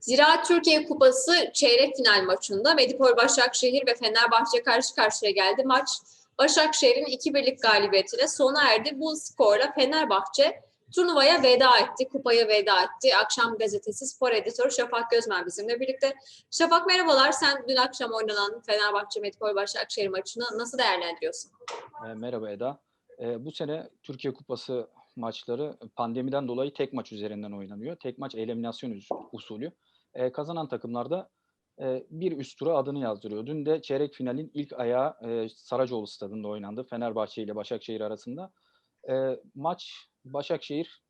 Ziraat Türkiye Kupası çeyrek final maçında Medipol Başakşehir ve Fenerbahçe karşı karşıya geldi. Maç Başakşehir'in 2-1'lik galibiyetiyle sona erdi. Bu skorla Fenerbahçe turnuvaya veda etti, kupaya veda etti. Akşam gazetesi spor editörü Şafak Gözmen bizimle birlikte. Şafak merhabalar. Sen dün akşam oynanan Fenerbahçe Medipol Başakşehir maçını nasıl değerlendiriyorsun? E, Merhaba Eda. E, Bu sene Türkiye Kupası maçları pandemiden dolayı tek maç üzerinden oynanıyor. Tek maç eliminasyon us- usulü. E, Kazanan takımlarda e, bir üst tura adını yazdırıyor. Dün de çeyrek finalin ilk ayağı e, Saracoğlu stadında oynandı. Fenerbahçe ile Başakşehir arasında. E, Maç Başakşehir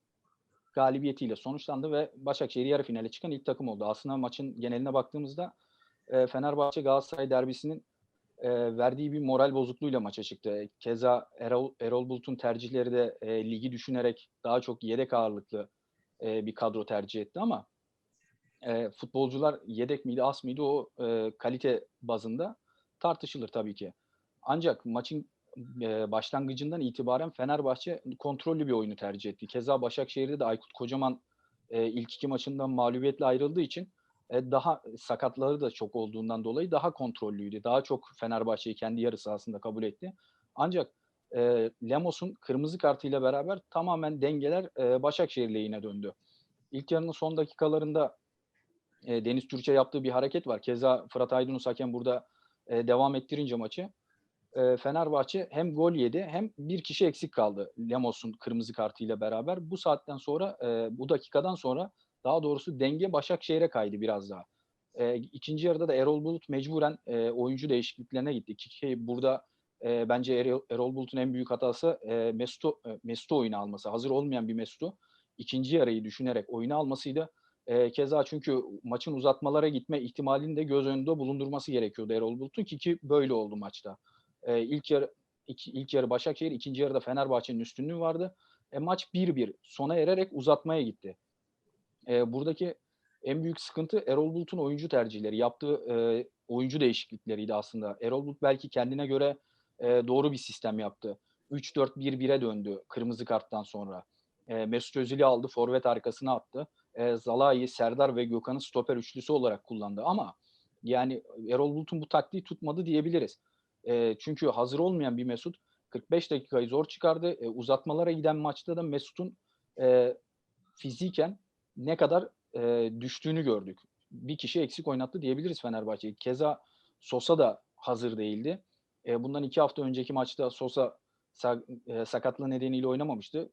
galibiyetiyle sonuçlandı ve Başakşehir yarı finale çıkan ilk takım oldu. Aslında maçın geneline baktığımızda e, Fenerbahçe Galatasaray derbisinin e, verdiği bir moral bozukluğuyla maça çıktı. Keza Erol, Erol Bulut'un tercihleri de e, ligi düşünerek daha çok yedek ağırlıklı e, bir kadro tercih etti ama e, futbolcular yedek miydi az mıydı o e, kalite bazında tartışılır tabii ki. Ancak maçın e, başlangıcından itibaren Fenerbahçe kontrollü bir oyunu tercih etti. Keza Başakşehir'de de Aykut Kocaman e, ilk iki maçından mağlubiyetle ayrıldığı için daha sakatları da çok olduğundan dolayı daha kontrollüydü. Daha çok Fenerbahçe'yi kendi yarı sahasında kabul etti. Ancak e, Lemos'un kırmızı kartıyla beraber tamamen dengeler e, Başakşehir lehine döndü. İlk yarının son dakikalarında e, Deniz Türkçe yaptığı bir hareket var. Keza Fırat Aydınus hakem burada e, devam ettirince maçı e, Fenerbahçe hem gol yedi hem bir kişi eksik kaldı Lemos'un kırmızı kartıyla beraber. Bu saatten sonra e, bu dakikadan sonra daha doğrusu denge Başakşehir'e kaydı biraz daha. E, ikinci yarıda da Erol Bulut mecburen e, oyuncu değişikliklerine gitti. Ki burada e, bence Erol, Erol Bulut'un en büyük hatası e, Mesut'u e, Mesut'u oyuna alması. Hazır olmayan bir Mesut'u ikinci yarıyı düşünerek oyuna almasıydı. E, keza çünkü maçın uzatmalara gitme ihtimalini de göz önünde bulundurması gerekiyordu Erol Bulut'un ki, ki böyle oldu maçta. E, ilk yarı iki, ilk yarı Başakşehir, ikinci yarıda Fenerbahçe'nin üstünlüğü vardı. E, maç 1-1 sona ererek uzatmaya gitti. E, buradaki en büyük sıkıntı Erol Bulut'un oyuncu tercihleri, yaptığı e, oyuncu değişiklikleriydi aslında. Erol Bulut belki kendine göre e, doğru bir sistem yaptı. 3-4-1-1'e döndü kırmızı karttan sonra. E, Mesut Özil'i aldı, forvet arkasına attı. E, Zalai, Serdar ve Gökhan'ın stoper üçlüsü olarak kullandı. Ama yani Erol Bulut'un bu taktiği tutmadı diyebiliriz. E, çünkü hazır olmayan bir Mesut 45 dakikayı zor çıkardı. E, uzatmalara giden maçta da Mesut'un e, fiziken ne kadar e, düştüğünü gördük. Bir kişi eksik oynattı diyebiliriz Fenerbahçe'yi. Keza Sosa da hazır değildi. E, bundan iki hafta önceki maçta Sosa sa- e, sakatlığı nedeniyle oynamamıştı.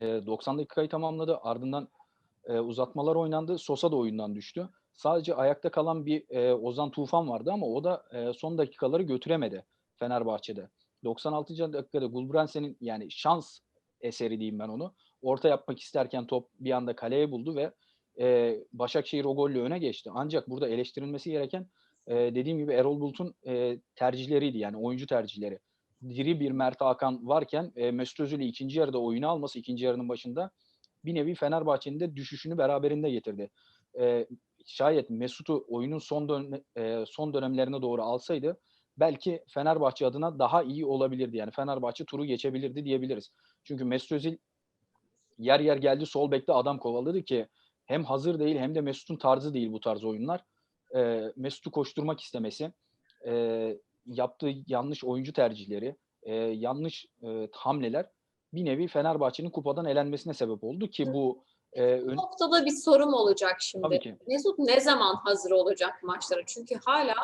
E, 90 dakikayı tamamladı. Ardından e, uzatmalar oynandı. Sosa da oyundan düştü. Sadece ayakta kalan bir e, Ozan Tufan vardı ama o da e, son dakikaları götüremedi Fenerbahçe'de. 96. dakikada Gulbrandsen'in yani şans eseri diyeyim ben onu. Orta yapmak isterken top bir anda kaleye buldu ve e, Başakşehir o golle öne geçti. Ancak burada eleştirilmesi gereken e, dediğim gibi Erol Bulut'un e, tercihleriydi yani oyuncu tercihleri. Diri bir Mert Hakan varken e, Mesut Özil'i ikinci yarıda oyuna alması ikinci yarının başında bir nevi Fenerbahçe'nin de düşüşünü beraberinde getirdi. E, şayet Mesut'u oyunun son dön e, son dönemlerine doğru alsaydı belki Fenerbahçe adına daha iyi olabilirdi. Yani Fenerbahçe turu geçebilirdi diyebiliriz. Çünkü Mesut Özil yer yer geldi sol bekte adam kovaladı ki hem hazır değil hem de Mesut'un tarzı değil bu tarz oyunlar. E, Mesut'u koşturmak istemesi, e, yaptığı yanlış oyuncu tercihleri, e, yanlış e, hamleler bir nevi Fenerbahçe'nin kupadan elenmesine sebep oldu ki bu e, ön- noktada bir sorum olacak şimdi. Mesut ne zaman hazır olacak maçlara? Çünkü hala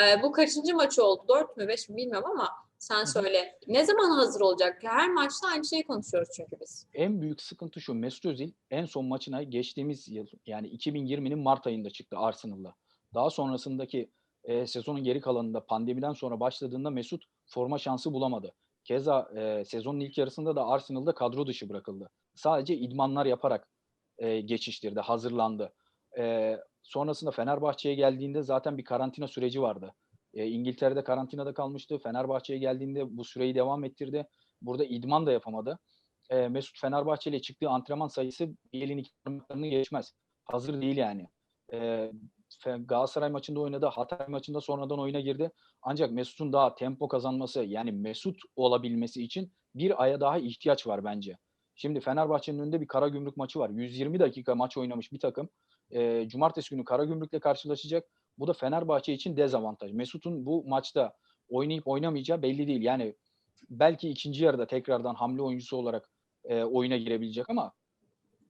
e, bu kaçıncı maçı oldu? Dört mü beş mi bilmiyorum ama sen söyle. Ne zaman hazır olacak? Her maçta aynı şeyi konuşuyoruz çünkü biz. en büyük sıkıntı şu. Mesut Özil en son maçına geçtiğimiz yıl yani 2020'nin Mart ayında çıktı Arsenal'la. Daha sonrasındaki e, sezonun geri kalanında pandemiden sonra başladığında Mesut forma şansı bulamadı. Keza e, sezonun ilk yarısında da Arsenal'da kadro dışı bırakıldı. Sadece idmanlar yaparak e, geçiştirdi, hazırlandı. E, sonrasında Fenerbahçe'ye geldiğinde zaten bir karantina süreci vardı. E, İngiltere'de karantinada kalmıştı. Fenerbahçe'ye geldiğinde bu süreyi devam ettirdi. Burada idman da yapamadı. E, Mesut Fenerbahçe ile çıktığı antrenman sayısı bir elin iki parmaklarını geçmez. Hazır değil yani. E, Galatasaray maçında oynadı, Hatay maçında sonradan oyuna girdi. Ancak Mesut'un daha tempo kazanması yani Mesut olabilmesi için bir aya daha ihtiyaç var bence. Şimdi Fenerbahçe'nin önünde bir Karagümrük maçı var. 120 dakika maç oynamış bir takım. e, cumartesi günü Karagümrük'le karşılaşacak. Bu da Fenerbahçe için dezavantaj. Mesut'un bu maçta oynayıp oynamayacağı belli değil. Yani belki ikinci yarıda tekrardan hamle oyuncusu olarak e, oyuna girebilecek ama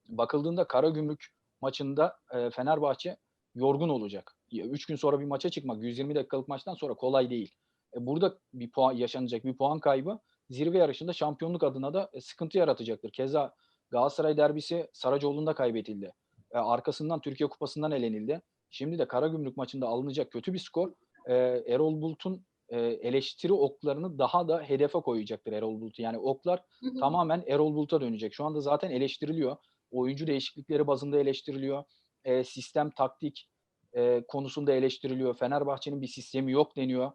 bakıldığında Karagümrük maçında e, Fenerbahçe yorgun olacak. 3 gün sonra bir maça çıkmak 120 dakikalık maçtan sonra kolay değil. E, burada bir puan yaşanacak bir puan kaybı zirve yarışında şampiyonluk adına da e, sıkıntı yaratacaktır. Keza Galatasaray derbisi Saracoğlu'nda kaybedildi. E, arkasından Türkiye Kupası'ndan elenildi. Şimdi de Karagümrük maçında alınacak kötü bir skor e, Erol Bulut'un e, eleştiri oklarını daha da hedefe koyacaktır Erol Bulut'u. Yani oklar Hı hı. tamamen Erol Bulut'a dönecek. Şu anda zaten eleştiriliyor. Oyuncu değişiklikleri bazında eleştiriliyor. E, sistem, taktik e, konusunda eleştiriliyor. Fenerbahçe'nin bir sistemi yok deniyor.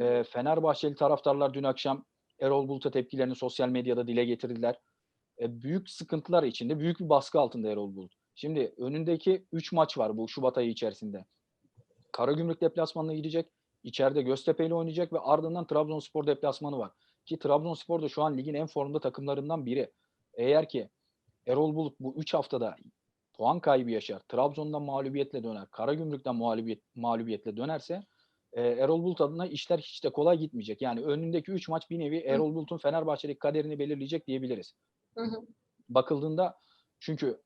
E, Fenerbahçeli taraftarlar dün akşam Erol Bulut'a tepkilerini sosyal medyada dile getirdiler. E, büyük sıkıntılar içinde, büyük bir baskı altında Erol Bulut. Şimdi önündeki 3 maç var bu Şubat ayı içerisinde. Karagümrük deplasmanına gidecek. İçeride Göztepe ile oynayacak ve ardından Trabzonspor deplasmanı var. Ki Trabzonspor da şu an ligin en formda takımlarından biri. Eğer ki Erol Bulut bu 3 haftada puan kaybı yaşar, Trabzon'dan mağlubiyetle döner, Karagümrük'ten mağlubiyet, mağlubiyetle dönerse e, Erol Bulut adına işler hiç de kolay gitmeyecek. Yani önündeki 3 maç bir nevi Erol Bulut'un Fenerbahçe'deki kaderini belirleyecek diyebiliriz. Hı hı. Bakıldığında çünkü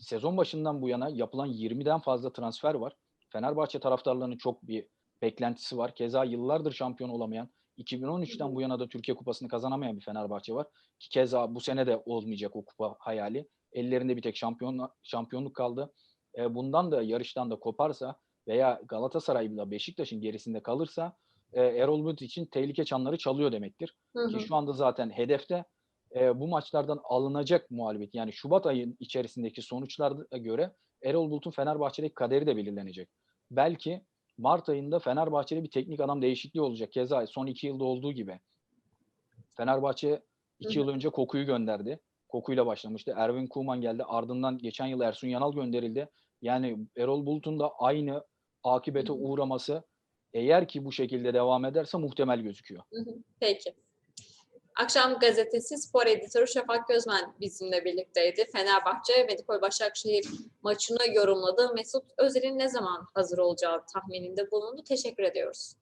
sezon başından bu yana yapılan 20'den fazla transfer var. Fenerbahçe taraftarlarının çok bir beklentisi var. Keza yıllardır şampiyon olamayan, 2013'ten bu yana da Türkiye Kupası'nı kazanamayan bir Fenerbahçe var. Ki keza bu sene de olmayacak o kupa hayali. Ellerinde bir tek şampiyon, şampiyonluk kaldı. E, bundan da yarıştan da koparsa veya Galatasaray'la Beşiktaş'ın gerisinde kalırsa e, Erol Bulut için tehlike çanları çalıyor demektir. Hı Ki hı. şu anda zaten hedefte e, bu maçlardan alınacak muhalefet yani Şubat ayın içerisindeki sonuçlara göre Erol Bulut'un Fenerbahçe'deki kaderi de belirlenecek. Belki Mart ayında Fenerbahçe'de bir teknik adam değişikliği olacak. Keza son iki yılda olduğu gibi. Fenerbahçe iki yıl önce Koku'yu gönderdi. Koku'yla başlamıştı. Erwin Koeman geldi. Ardından geçen yıl Ersun Yanal gönderildi. Yani Erol Bulut'un da aynı akibete uğraması eğer ki bu şekilde devam ederse muhtemel gözüküyor. Peki. Akşam gazetesi spor editörü Şafak Gözmen bizimle birlikteydi. Fenerbahçe Medipol Başakşehir maçını yorumladı. Mesut Özil'in ne zaman hazır olacağı tahmininde bulundu. Teşekkür ediyoruz.